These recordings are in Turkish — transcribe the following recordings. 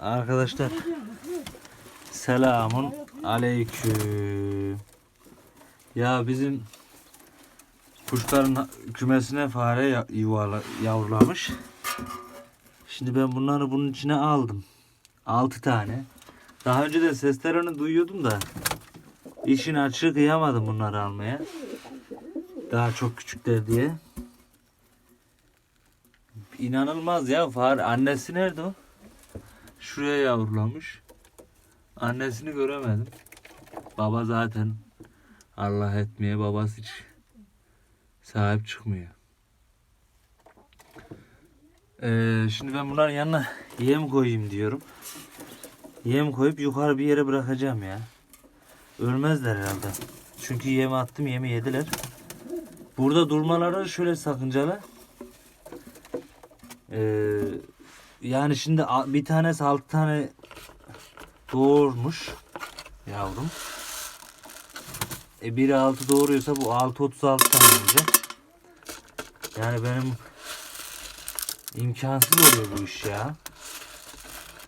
Arkadaşlar selamun aleyküm. Ya bizim kuşların kümesine fare yuvala, yavrulamış. Şimdi ben bunları bunun içine aldım. 6 tane. Daha önce de seslerini duyuyordum da işin açığı kıyamadım bunları almaya. Daha çok küçükler diye. İnanılmaz ya fare. Annesi nerede o? Şuraya yavrulamış. Annesini göremedim. Baba zaten Allah etmeye babası hiç sahip çıkmıyor. Ee, şimdi ben bunların yanına yem koyayım diyorum. Yem koyup yukarı bir yere bırakacağım ya. Ölmezler herhalde. Çünkü yem attım yemi yediler. Burada durmaları şöyle sakıncalı. Ee, yani şimdi bir tanesi altı tane doğurmuş yavrum. E biri altı doğuruyorsa bu altı otuz altı tane olacak. Yani benim imkansız oluyor bu iş ya.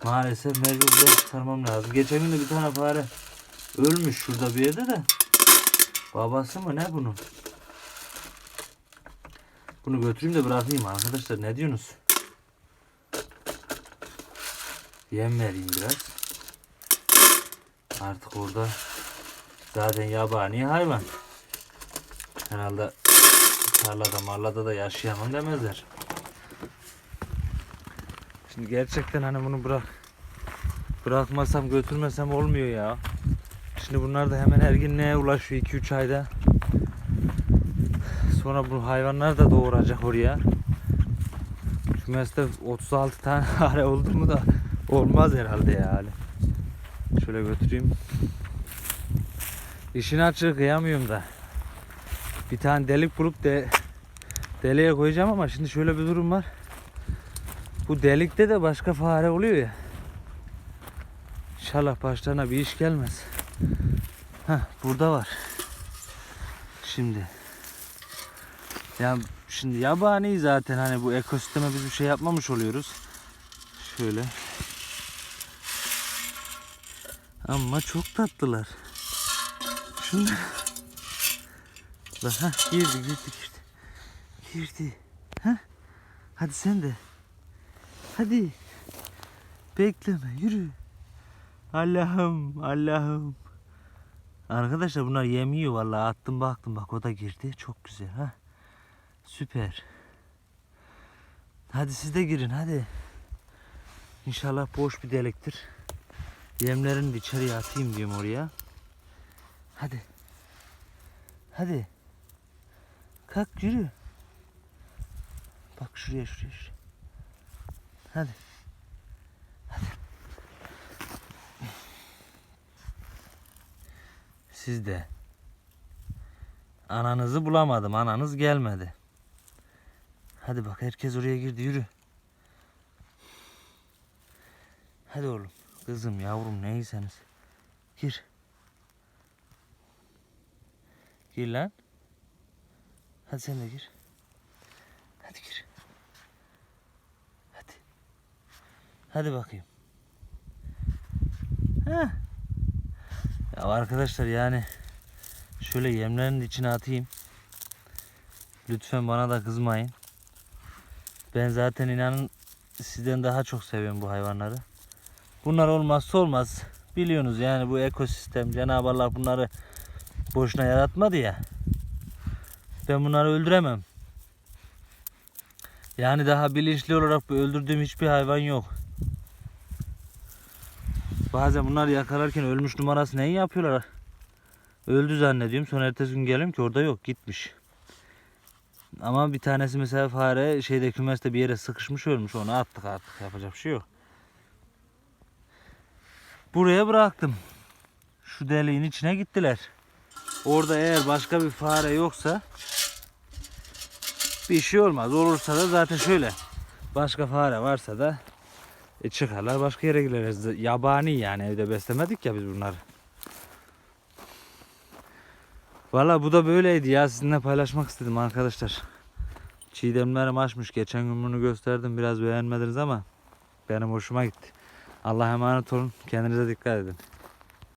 Maalesef mecbur buradan çıkarmam lazım. Geçen gün de bir tane fare ölmüş şurada bir yerde de. Babası mı ne bunun? Bunu götüreyim de bırakayım arkadaşlar. Ne diyorsunuz? Yem vereyim biraz. Artık orada zaten yabani hayvan. Herhalde tarlada marlada da yaşayamam demezler. Şimdi gerçekten hani bunu bırak bırakmasam götürmesem olmuyor ya. Şimdi bunlar da hemen erginliğe ulaşıyor 2-3 ayda. Sonra bu hayvanlar da doğuracak oraya. Kümeste 36 tane fare oldu mu da olmaz herhalde yani. Şöyle götüreyim. İşin açığı kıyamıyorum da. Bir tane delik bulup de deliğe koyacağım ama şimdi şöyle bir durum var. Bu delikte de başka fare oluyor ya. İnşallah başlarına bir iş gelmez. Heh, burada var. Şimdi. Ya şimdi yabani zaten hani bu ekosisteme biz bir şey yapmamış oluyoruz. Şöyle. Ama çok tatlılar. Şunlar. Bak ha girdi girdi girdi. Girdi. Ha? Hadi sen de. Hadi. Bekleme yürü. Allah'ım Allah'ım. Arkadaşlar bunlar yemiyor vallahi attım baktım bak o da girdi. Çok güzel ha. Süper. Hadi siz de girin hadi. İnşallah boş bir deliktir. Yemlerini de içeriye atayım diyorum oraya. Hadi. Hadi. Kalk yürü. Bak şuraya şuraya şuraya. Hadi. Hadi. Siz de. Ananızı bulamadım. Ananız gelmedi. Hadi bak herkes oraya girdi yürü. Hadi oğlum. Kızım yavrum neyseniz. Gir. Gir lan. Hadi sen de gir. Hadi gir. Hadi. Hadi bakayım. Heh. Ya arkadaşlar yani şöyle yemlerin içine atayım. Lütfen bana da kızmayın. Ben zaten inanın sizden daha çok seviyorum bu hayvanları. Bunlar olmazsa olmaz. Biliyorsunuz yani bu ekosistem Cenab-ı Allah bunları boşuna yaratmadı ya. Ben bunları öldüremem. Yani daha bilinçli olarak öldürdüğüm hiçbir hayvan yok. Bazen bunlar yakalarken ölmüş numarası neyi yapıyorlar? Öldü zannediyorum. Sonra ertesi gün geliyorum ki orada yok gitmiş. Ama bir tanesi mesela fare şeyde kümeste bir yere sıkışmış ölmüş. Onu attık artık yapacak bir şey yok. Buraya bıraktım. Şu deliğin içine gittiler. Orada eğer başka bir fare yoksa bir şey olmaz. Olursa da zaten şöyle. Başka fare varsa da e çıkarlar başka yere gideriz. Yabani yani evde beslemedik ya biz bunları. Valla bu da böyleydi ya sizinle paylaşmak istedim arkadaşlar. Çiğdemlerim açmış. Geçen gün bunu gösterdim biraz beğenmediniz ama Benim hoşuma gitti. Allah'a emanet olun. Kendinize dikkat edin.